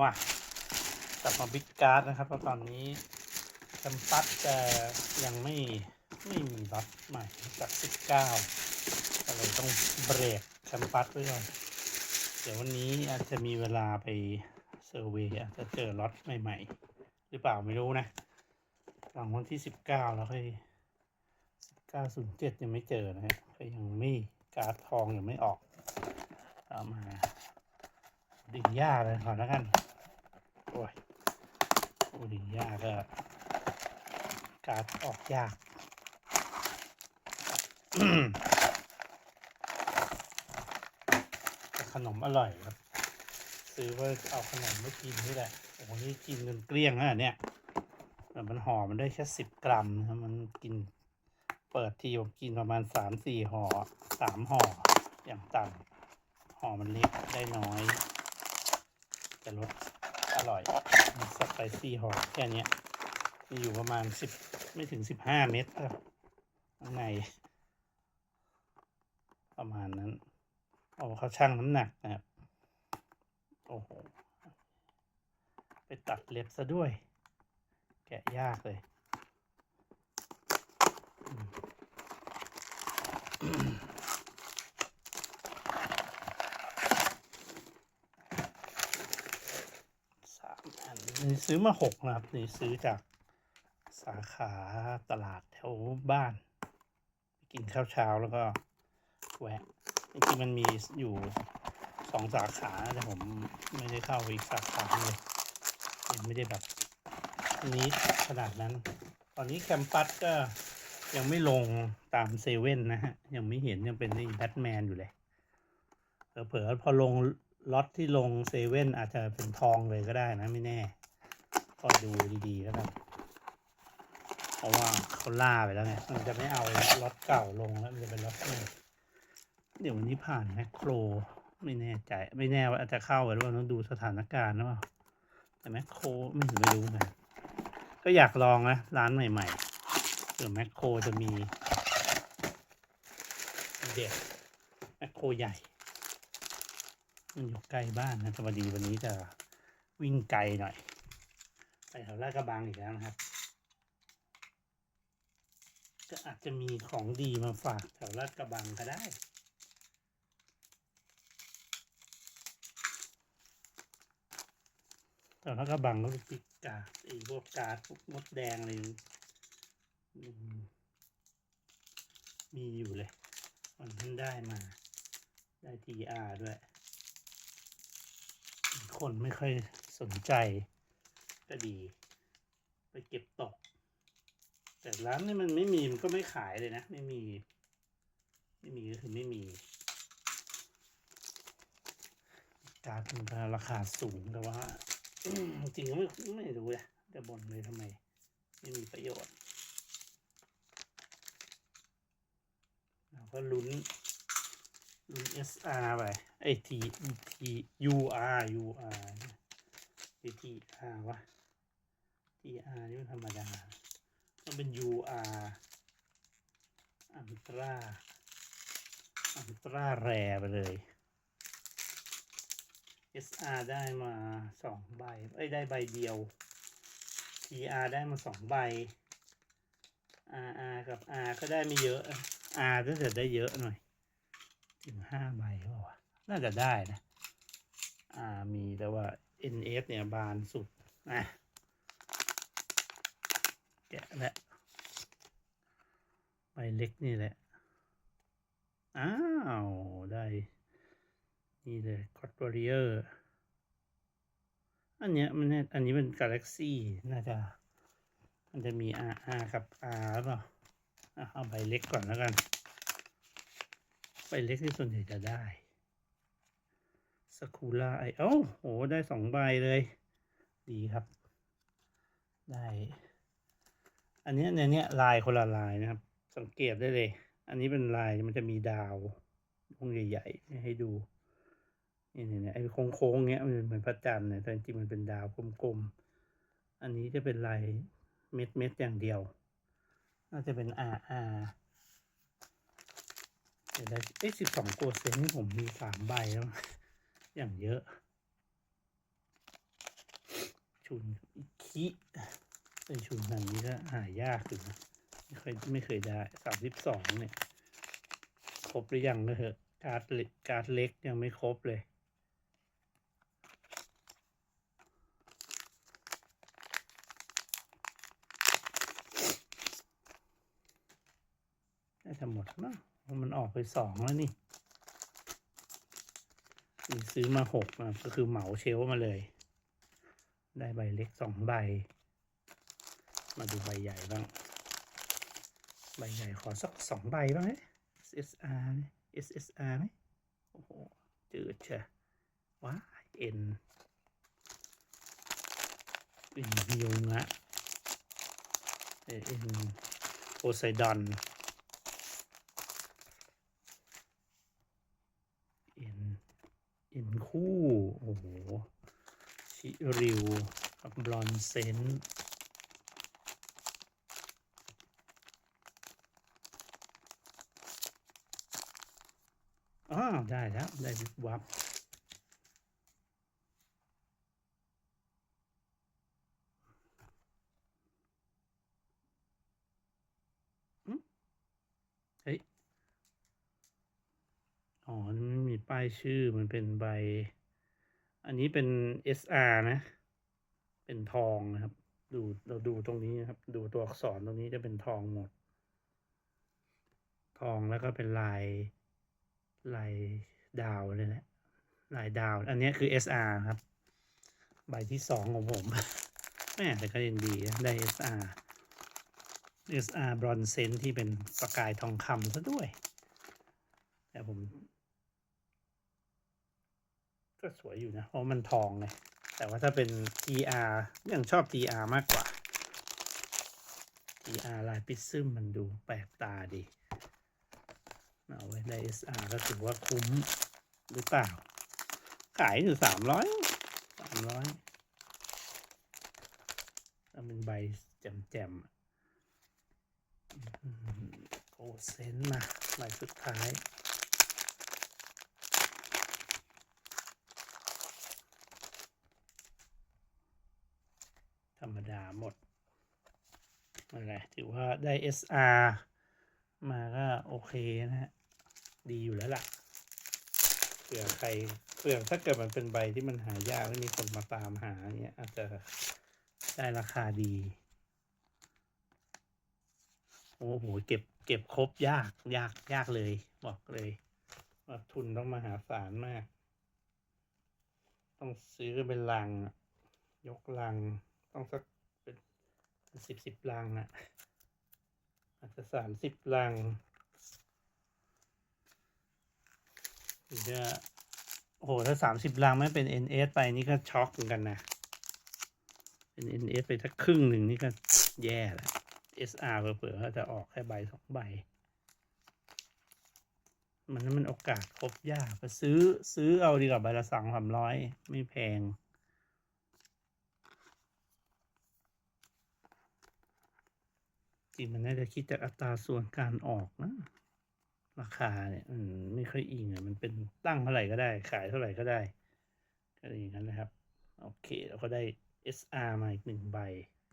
ว่ากลับมาบิ๊กการ์ดนะครับเพราะตอนนี้แคมปัสจะยังไม่ไม่มีล็อตใหม่จาก19ก็เลยต้องเบรกแคมปัสไว้ก่อนเดี๋ยววันนี้อาจจะมีเวลาไปเซอร์เวย์อาจจะเจอล็อตใหม่ๆ หรือเปล่าไม่รู้นะหลังวันที่19แล้วค่อย1907ยังไม่เจอนะฮะก็ยังไม่การ์ดทองยังไม่ออกเอามา ดึงหญ้าเลยก่อนแล้วกัน โอ้ยโอ้ดึงหญ้าก็การออกยากขนมอร่อยครับ ซื้อไว้เอาขนมม่กินนี่แหละโอ้โหนี่กินจนเกลี้ยงแล้วเนี่ยแต่มันห่อมันได้แค่สิบกรัมนะครับมันกิน เปิดทีผมกินประมาณสามสี่ห่อสามห่ออย่างต่ำห่อมันเล็กได้น้อย แต่รสอร่อยมีสไปซี่ห่อแค่นี้มีอยู่ประมาณสิบไม่ถึงสิบห้าเม็ดครับข้างในประมาณนั้นโอ้เขาชั่งน้ำหนักนะครับ โอ้โห ไปตัดเล็บซะด้วย แกะยากเลยอืมอืม สามอั นนี่ซื้อมาหกนะครับ นี่ซื้อจากสาขาตลาดแถวบ้านไปกินข้าวเช้าแล้วก็แวะจริงๆมันมีอยู่สองสาขาแต่ผมไม่ได้เข้าไปอีกสาขาเลยยังไม่ได้แบบนี้ขนาดนั้น ตอนนี้แคมปัสก็ยังไม่ลงตามเซเว่นนะฮะ ยังไม่เห็นยังเป็นไอ้แบทแมนอยู่เลยเผลอๆพอลงล็อตที่ลงเซเว่นอาจจะเป็นทองเลยก็ได้นะไม่แน่ ก็ดูดีๆแล้วกันเพราะว่าเขาล่าไปแล้วไงมันจะไม่เอาล็อตเก่าลงแล้วมันจะเป็นล็อตใหม่เดี๋ยววันนี้ผ่านแมคโคร ไม่แน่ใจ ไม่แน่ว่าอาจจะเข้าไปหรือเปล่าต้องดูสถานการณ์หรือเปล่าแต่แมคโครไม่ถึงไม่รู้นะก็อยากลองนะร้านใหม่ๆเผื่อแมคโครจะมีเด็ดแมคโครใหญ่ มันอยู่ใกล้บ้านนะสวัสดีวันนี้จะวิ่งไกลหน่อย ไปแถวลาดกระบังอีกแล้วนะครับ ก็อาจจะมีของดีมาฝากแถวลาดกระบังก็ได้แต่ลาดกระบังก็เป็นปิกกาดไอ้พวกกาดพวกมดแดงอะไรมีอยู่เลยวันนั้นได้มา ได้ทีอาร์ด้วย คนไม่ค่อยสนใจ ก็ดี ไปเก็บตก แต่ร้านนี้มันไม่มีมันก็ไม่ขายเลยนะ ไม่มี ไม่มีก็คือไม่มีการมันราคาสูงแต่ว่าจริงก็ไม่ไม่รู้เลยจะบ่นเลยทำไม ไม่มีประโยชน์เราก็ลุ้นลุ้น SR ไปไอ้ T T UR UR หรือ TR วะ TR นี่มันธรรมดาต้องเป็น UR อันตราอันตราแรไปเลย SR ได้มาสองใบเอ้ยได้ใบเดียว TR ได้มาสองใบ RR กับ R ก็ได้ไม่เยอะ R ก็จะได้เยอะหน่อย ถึงห้าใบเปล่าวะน่าจะได้นะอ่ามีแต่ว่า NF เนี่ยบานสุดนะ แกะและ ใบเล็กนี่แหละ อ้าว ได้ นี่เลย c o t Warrior อันเนี้ยมันอันนี้เป็น Galaxy น่าจะ มันจะมี RR กับ R หรือเปล่าเอาใบเล็กก่อนแล้วกัน ใบเล็กที่ส่วนใหญ่จะได้สกูล่าไอโอ้โห ได้สองใบเลย ดีครับ ได้ อันนี้ในนี้ลายคนละลายนะครับ สังเกตได้เลย อันนี้เป็นลายมันจะมีดาววงใหญ่ๆให้ดูนี่เนี่ยไอ้โค้งๆเนี้ยมันเหมือนพระจันทร์เนี่ยแต่จริงมันเป็นดาวกลมๆ อันนี้จะเป็นลายเม็ดเม็ดๆอย่างเดียว น่าจะเป็น R R เดี๋ยวได้เอ้สิบสองโกเซนนี่ผมมีสามใบแล้ว อย่างเยอะ ชุนอิคิ ไต้ชุนอันนี้ก็หายากอยู่นะไม่เคยไม่เคยได้สามสิบสองเนี่ย ครบหรือยังก็เถอะการ์ดการ์ดเล็กยังไม่ครบเลยน่าจะหมดแล้ทั้งเพราะมันออกไปสองแล้วนี่ ซื้อมาหกก็คือเหมาเชลมาเลย ได้ใบเล็กสองใบ มาดูใบใหญ่บ้าง ใบใหญ่ขอสักสองใบบ้างไหม SSR SSR ไหมโอ้โห จืดเชะว้าเอ็นเอ็นพิยงะเอ็นโพไซดอนเอ็นเอ็นคู่ โอ้โห ชิริวกับบอนเซน อ้าวได้แล้ว ได้วิบวับอืมเฮ้ย อ๋อมันม่มีป้ายชื่อมันเป็นใบ อันนี้เป็น SR นะ เป็นทองนะครับ ดูเราดูตรงนี้นะครับ ดูตัวอักษรตรงนี้จะเป็นทองหมด ทองแล้วก็เป็นลาย ลายดาวเลยแหละลายดาว อันนี้คือ SR ครับ ใบที่สองของผมแม่แต่ก็ยังดีนะได้ SR SR บรอนเซนที่เป็นประกายทองคำซะด้วย แต่ผม ก็สวยอยู่นะ เพราะมันทองไงแต่ว่าถ้าเป็น TR ยังชอบ TR มากกว่า TR ลายปิซึมมันดูแปลกตาดี เอาไว้ได้ SR ก็ถือว่าคุ้มหรือเปล่า ขายอยู่สามร้อยสามร้อยถ้าเป็นใบแจ่มๆอะอืมโอ้เซนมาใบสุดท้ายธรรมดาหมดอะไรถือว่าได้ SR มาก็โอเคนะฮะ ดีอยู่แล้วล่ะเผื่อใครเผื่อถ้าเกิดมันเป็นใบที่มันหายากแล้วมีคนมาตามหาเนี่ยอาจจะได้ราคาดี โอ้โห เก็บเก็บครบยากยากยากเลย บอกเลยว่าทุนต้องมาหาศาลมาก ต้องซื้อเป็นลัง ยกลัง ต้องสักเป็นสิบสิบลังอะอาจจะสามสิบลัง หรือ จะโอ้โห ถ้าสามสิบลังไม่เป็น NS ไปนี่ก็ช็อกเหมือนกันนะ เป็น NS ไปถ้าครึ่งหนึ่งนี่ก็แย่แล้ว SR เผื่อๆก็จะออกแค่ใบสองใบ มันนั้นมันโอกาสครบยากไปซื้อซื้อเอาดีกว่าใบละสองสามร้อยไม่แพงจริงมันน่าจะคิดจากอัตราส่วนการออกนะ ราคาเนี่ยอืมไม่ค่อยอิงอะมันเป็นตั้งเท่าไหร่ก็ได้ ขายเท่าไหร่ก็ได้ ก็อย่างนั้นนะครับ โอเค เราก็ได้ SR มาอีกหนึ่งใบ